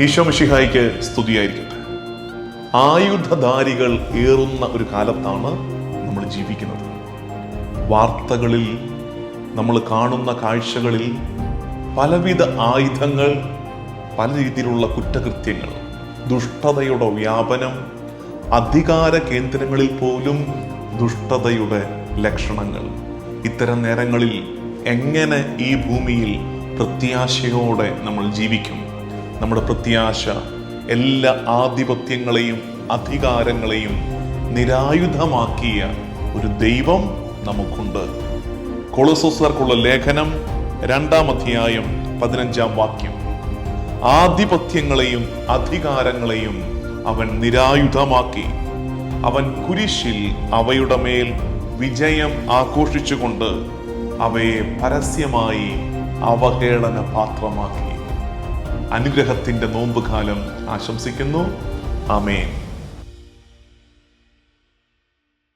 ഈശോമിഷിഹായിക്ക് സ്തുതിയായിരിക്കട്ടെ. ആയുധധാരികൾ ഏറുന്ന ഒരു കാലത്താണ് നമ്മൾ ജീവിക്കുന്നത്. വാർത്തകളിൽ നമ്മൾ കാണുന്ന കാഴ്ചകളിൽ പലവിധ ആയുധങ്ങൾ പല രീതിയിലുള്ള കുറ്റകൃത്യങ്ങൾ ദുഷ്ടതയുടെ വ്യാപനം അധികാര കേന്ദ്രങ്ങളിൽ പോലും ദുഷ്ടതയുടെ ലക്ഷണങ്ങൾ. ഇത്തരം നേരങ്ങളിൽ എങ്ങനെ ഈ ഭൂമിയിൽ പ്രത്യാശയോടെ നമ്മൾ ജീവിക്കും? നമ്മുടെ പ്രത്യാശ എല്ലാ ആധിപത്യങ്ങളെയും അധികാരങ്ങളെയും നിരായുധമാക്കിയ ഒരു ദൈവം നമുക്കുണ്ട്. കൊളസോസർക്കുള്ള ലേഖനം രണ്ടാം അധ്യായം പതിനഞ്ചാം വാക്യം. ആധിപത്യങ്ങളെയും അധികാരങ്ങളെയും അവൻ നിരായുധമാക്കി. അവൻ കുരിശിൽ അവയുടെ മേൽ വിജയം ആഘോഷിച്ചുകൊണ്ട് അവയെ പരസ്യമായി അവഹേളന പാത്രമാക്കി അനുഗ്രഹത്തിന്റെ നോമ്പുകാലം ആശംസിക്കുന്നു. ആമേൻ.